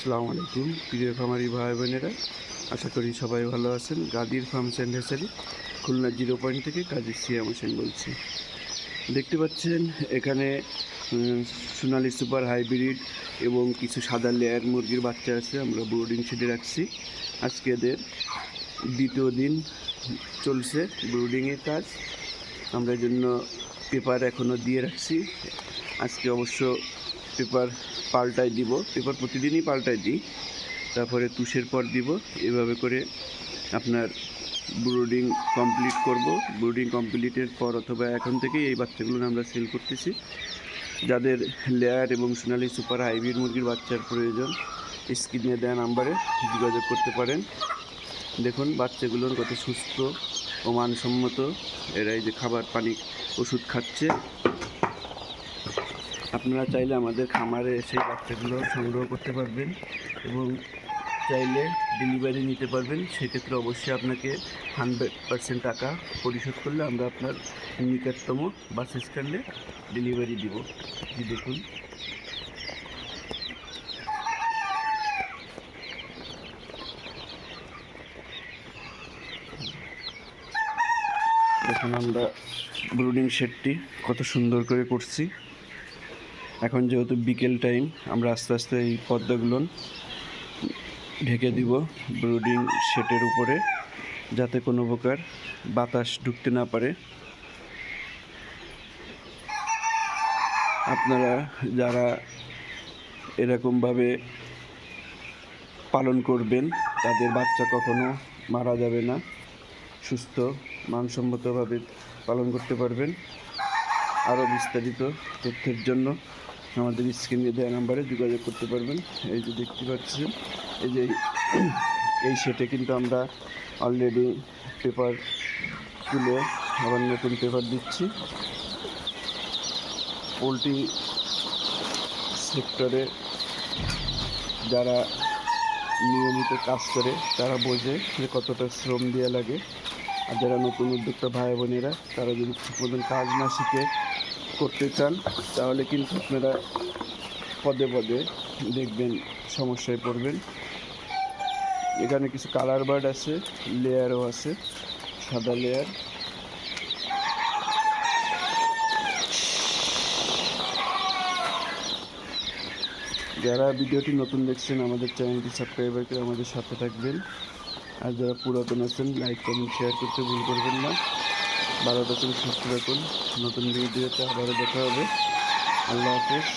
আসসালামু আলাইকুম। প্রিয় খামারি ভাই বোনেরা আশা করি সবাই ভালো আছেন। Gadir farms and hatchery, Khulna zero point থেকে কাজী সিয়াম হোসেন বলছি। দেখতে পাচ্ছেন, এখানে সোনালি সুপার হাইব্রিড এবং কিছু সাদা লেয়ার মুরগির বাচ্চা আছে, আমরা বোর্ডিং শেডে রাখছি। আজকে এদের দ্বিতীয় দিন চলছে ব্রুডিংয়ের কাজ। আমরা জন্য পেপার এখনও দিয়ে রাখছি। আজকে অবশ্য পেপার পাল্টাই দিব, পেপার প্রতিদিনই পাল্টাই দিই। তারপরে তুষের পর দিব, এভাবে করে আপনার ব্রুডিং কমপ্লিট করব। ব্রুডিং কমপ্লিটের পর অথবা এখন থেকেই এই বাচ্চাগুলো আমরা সেল করতেছি। যাদের লেয়ার এবং সোনালি সুপার হাইব্রিড মুরগির বাচ্চার প্রয়োজন স্ক্রিনে দেওয়া নাম্বারে যোগাযোগ করতে পারেন। দেখুন, বাচ্চাগুলোর কত সুস্থ ও মানসম্মত। এরা এই যে খাবার পানি ওষুধ খাচ্ছে। আপনারা চাইলে আমাদের খামারে এসে বাচ্চাগুলো সংগ্রহ করতে পারবেন এবং চাইলে ডেলিভারি নিতে পারবেন। সেক্ষেত্রে অবশ্যই আপনাকে হান্ড্রেড পার্সেন্ট টাকা পরিশোধ করলে আমরা আপনার নিকটতম বাস স্ট্যান্ডে ডেলিভারি দিব। দেখুন। দেখুন আমরা ব্রুডিং শেডটি কত সুন্দর করে করছি। এখন যেহেতু বিকেল টাইম, আমরা আস্তে আস্তে এই পদ্মাগুলো ঢেকে দিব ব্রুডিং শেটের উপরে, যাতে কোনো প্রকার বাতাস ঢুকতে না পারে। আপনারা যারা এরকমভাবে পালন করবেন, তাদের বাচ্চা কখনো মারা যাবে না। সুস্থ, মানসম্মতভাবে পালন করতে পারবেন। আরও বিস্তারিত তথ্যের জন্য আমাদের স্ক্রিনে দেওয়া নাম্বারে যোগাযোগ করতে পারবেন। এই যে দেখতে পাচ্ছেন, এই যে এই সেটে কিন্তু আমরা অলরেডি পেপার তুলে আবার নতুন পেপার দিচ্ছি। পোলট্রি সেক্টরে যারা নিয়মিত কাজ করে, তারা বোঝে যে কতটা শ্রম দেওয়া লাগে। আর যারা নতুন উদ্যোক্তা ভাই বোনেরা তারা যদি মতন কাজ না শিখে করতে চান, তাহলে কিন্তু আপনারা পদে পদে দেখবেন সমস্যায় পড়বেন। এখানে কিছু কালার বার্ড আছে, লেয়ারও আছে, সাদা লেয়ার। যারা ভিডিওটি নতুন দেখছেন, আমাদের চ্যানেলটি সাবস্ক্রাইব করে আমাদের সাথে থাকবেন। আর যারা পুরাতন আছেন, লাইক, কমেন্ট শেয়ার করতে ভুল করবেন না। ভালো থাকুন সুস্থ থাকুন নতুন ভিডিওতে আবারও দেখা হবে। আল্লাহ হাফেজ।